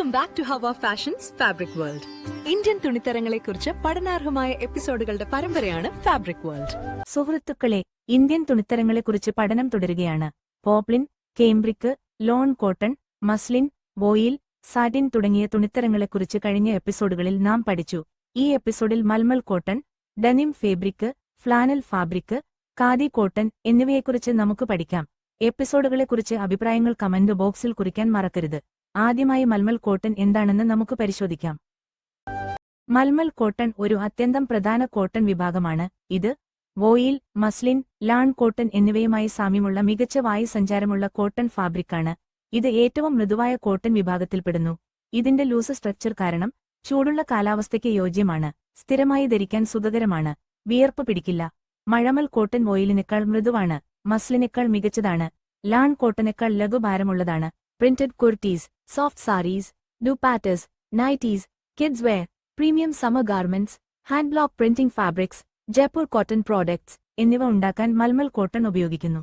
Back to Hava fashions fabric world Indian തുണിത്തരങ്ങളെ കുറിച്ച് പഠനാർഹമായ എപ്പിസോഡുകളുടെ പരമ്പരയാണ് ഫാബ്രിക് വേൾഡ് സുഹൃത്തുക്കളെ ഇന്ത്യൻ തുണിത്തരങ്ങളെക്കുറിച്ച് പഠനം തുടരുകയാണ്. Poplin cambric lawn cotton muslin voile satin തുടങ്ങിയ തുണിത്തരങ്ങളെക്കുറിച്ച് കഴിഞ്ഞ എപ്പിസോഡുകളിൽ നാം പഠിച്ചു. ഈ എപ്പിസോഡിൽ malmal cotton denim fabric flannel fabric khadi cotton എന്നിവയെക്കുറിച്ച് നമുക്ക് പഠിക്കാം. എപ്പിസോഡുകളെക്കുറിച്ച് അഭിപ്രായങ്ങൾ കമന്റ് ബോക്സിൽ കുറിക്കാൻ മറക്കരുത്. ആദ്യമായി മൽമൽ കോട്ടൺ എന്താണെന്ന് നമുക്ക് പരിശോധിക്കാം. മൽമൽ കോട്ടൺ ഒരു അത്യന്തം പ്രധാന കോട്ടൺ വിഭാഗമാണ്. ഇത് വോയിൽ മസ്ലിൻ ലാൺ കോട്ടൺ എന്നിവയുമായി സാമ്യമുള്ള മികച്ച വായു സഞ്ചാരമുള്ള കോട്ടൺ ഫാബ്രിക്കാണ്. ഇത് ഏറ്റവും മൃദുവായ കോട്ടൺ വിഭാഗത്തിൽപ്പെടുന്നു. ഇതിന്റെ ലൂസ് സ്ട്രക്ചർ കാരണം ചൂടുള്ള കാലാവസ്ഥയ്ക്ക് യോജ്യമാണ്. സ്ഥിരമായി ധരിക്കാൻ സുഖകരമാണ്. വിയർപ്പ് പിടിക്കില്ല. മഴമൽ കോട്ടൺ വോയിലിനേക്കാൾ മൃദുവാണ്. മസ്ലിനേക്കാൾ മികച്ചതാണ്. ലാൺ കോട്ടനേക്കാൾ ലഘുഭാരമുള്ളതാണ്. Printed kurtis soft saris dupattas nighties kids wear premium summer garments hand block printing fabrics Jaipur cotton products എന്നിവ ഉണ്ടാക്കാൻ മൽമൽ കോട്ടൺ ഉപയോഗിക്കുന്നു.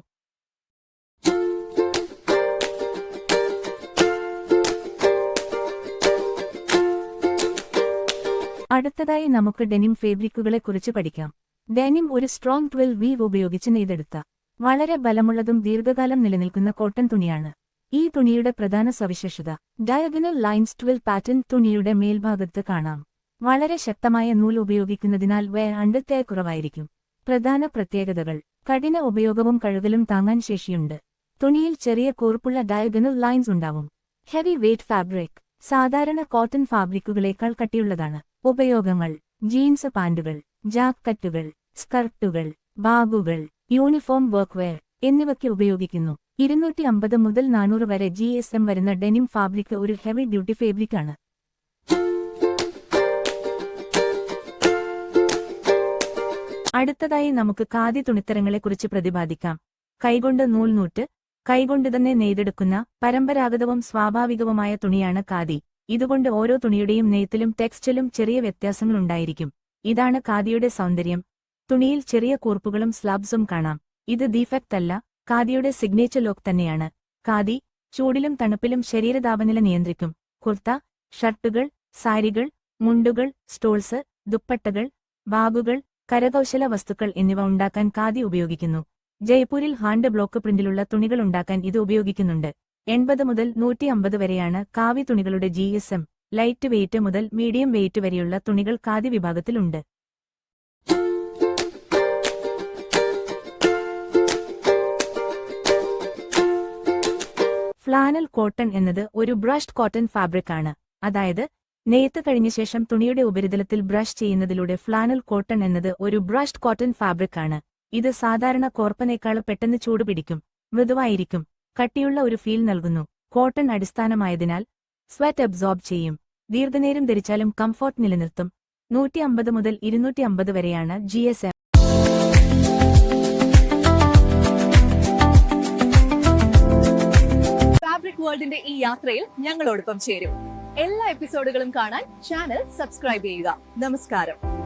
അടുത്തതായി നമുക്ക് ഡെനിം ഫേബ്രിക്കുകളെക്കുറിച്ച് പഠിക്കാം. ഡെനിം ഒരു സ്ട്രോങ് ട്വൽ വീവ് ഉപയോഗിച്ച് നെയ്തെടുത്ത വളരെ ബലമുള്ളതും ദീർഘകാലം നിലനിൽക്കുന്ന കോട്ടൺ തുണിയാണ്. ഈ തുണിയുടെ പ്രധാന സവിശേഷത. ഡയഗണൽ ലൈൻസ് ട്വിൽ പാറ്റേൺ തുണിയുടെ മേൽഭാഗത്ത് കാണാം. വളരെ ശക്തമായ നൂൽ ഉപയോഗിക്കുന്നതിനാൽ വേ അണ്ടത്തെ കുറവായിരിക്കും. പ്രധാന പ്രത്യേകതകൾ. കഠിന ഉപയോഗവും കഴുകലും താങ്ങാൻ ശേഷിയുണ്ട്. തുണിയിൽ ചെറിയ കൂർപ്പുള്ള ഡയഗണൽ ലൈൻസ് ഉണ്ടാവും. ഹെവി വെയ്റ്റ് ഫാബ്രിക് സാധാരണ കോട്ടൺ ഫാബ്രിക്കുകളേക്കാൾ കട്ടിയുള്ളതാണ്. ഉപയോഗങ്ങൾ. ജീൻസ് പാൻറുകൾ ജാക്കറ്റുകൾ സ്കർട്ടുകൾ ബാഗുകൾ യൂണിഫോം വർക്ക്വെയർ എന്നിവയ്ക്ക് ഉപയോഗിക്കുന്നു. ഇരുന്നൂറ്റി അമ്പത് മുതൽ നാനൂറ് വരെ ജി എസ് എം വരുന്ന ഡെനിം ഫാബ്രിക് ഒരു ഹെവി ഡ്യൂട്ടി ഫാബ്രിക്കാണ് അടുത്തതായി നമുക്ക് ഖാദി തുണിത്തരങ്ങളെക്കുറിച്ച് പ്രതിപാദിക്കാം. കൈകൊണ്ട് നൂൽ നൂറ്റ് കൈകൊണ്ട് തന്നെ നെയ്തെടുക്കുന്ന പരമ്പരാഗതവും സ്വാഭാവികവുമായ തുണിയാണ് ഖാദി. ഇതുകൊണ്ട് ഓരോ തുണിയുടെയും നെയ്ത്തിലും ടെക്സ്റ്റിലും ചെറിയ വ്യത്യാസങ്ങളുണ്ടായിരിക്കും ഇതാണ് ഖാദിയുടെ സൗന്ദര്യം. തുണിയിൽ ചെറിയ കൂർപ്പുകളും സ്ലാബ്സും കാണാം. ഇത് ദീഫക്റ്റ് അല്ല ഖാദിയുടെ സിഗ്നേച്ചർ ലോക്ക് തന്നെയാണ്. കാദി ചൂടിലും തണുപ്പിലും ശരീരതാപനില നിയന്ത്രിക്കും. കുർത്ത ഷർട്ടുകൾ സാരികൾ മുണ്ടുകൾ സ്റ്റോൾസ് ദുപ്പട്ടകൾ ബാഗുകൾ കരകൗശല വസ്തുക്കൾ എന്നിവ ഉണ്ടാക്കാൻ കാദി ഉപയോഗിക്കുന്നു. ജയ്പൂരിൽ ഹാൻഡ് ബ്ലോക്ക് പ്രിന്റിലുള്ള തുണികൾ ഉണ്ടാക്കാൻ ഇത് ഉപയോഗിക്കുന്നുണ്ട്. എൺപത് മുതൽ നൂറ്റി അമ്പത് വരെയാണ് കാവി തുണികളുടെ ജി ലൈറ്റ് വെയിറ്റ് മുതൽ മീഡിയം വെയിറ്റ് വരെയുള്ള തുണികൾ കാദി വിഭാഗത്തിലുണ്ട്. ഫ്ലാനൽ കോട്ടൺ എന്നത് ഒരു ബ്രഷ്ഡ് കോട്ടൺ ഫാബ്രിക് ആണ്. അതായത് നെയ്ത്ത് കഴിഞ്ഞ ശേഷം തുണിയുടെ ഉപരിതലത്തിൽ ബ്രഷ് ചെയ്യുന്നതിലൂടെ ഫ്ലാനൽ കോട്ടൺ എന്നത് ഒരു ബ്രഷ്ഡ് കോട്ടൺ ഫാബ്രിക് ആണ്. ഇത് സാധാരണ കോർപ്പനേക്കാൾ പെട്ടെന്ന് ചൂട് പിടിക്കും മൃദുവായിരിക്കും കട്ടിയുള്ള ഒരു ഫീൽ നൽകുന്നു. കോട്ടൺ അടിസ്ഥാനമായതിനാൽ സ്വെറ്റ് അബ്സോർബ് ചെയ്യും. ദീർഘനേരം ധരിച്ചാലും കംഫോർട്ട് നിലനിർത്തും. നൂറ്റി അമ്പത് മുതൽ ഇരുന്നൂറ്റി അമ്പത് വരെയാണ് ജി വേൾഡിന്റെ ഈ യാത്രയിൽ ഞങ്ങളോടൊപ്പം ചേരും. എല്ലാ എപ്പിസോഡുകളും കാണാൻ ചാനൽ സബ്സ്ക്രൈബ് ചെയ്യുക. നമസ്കാരം.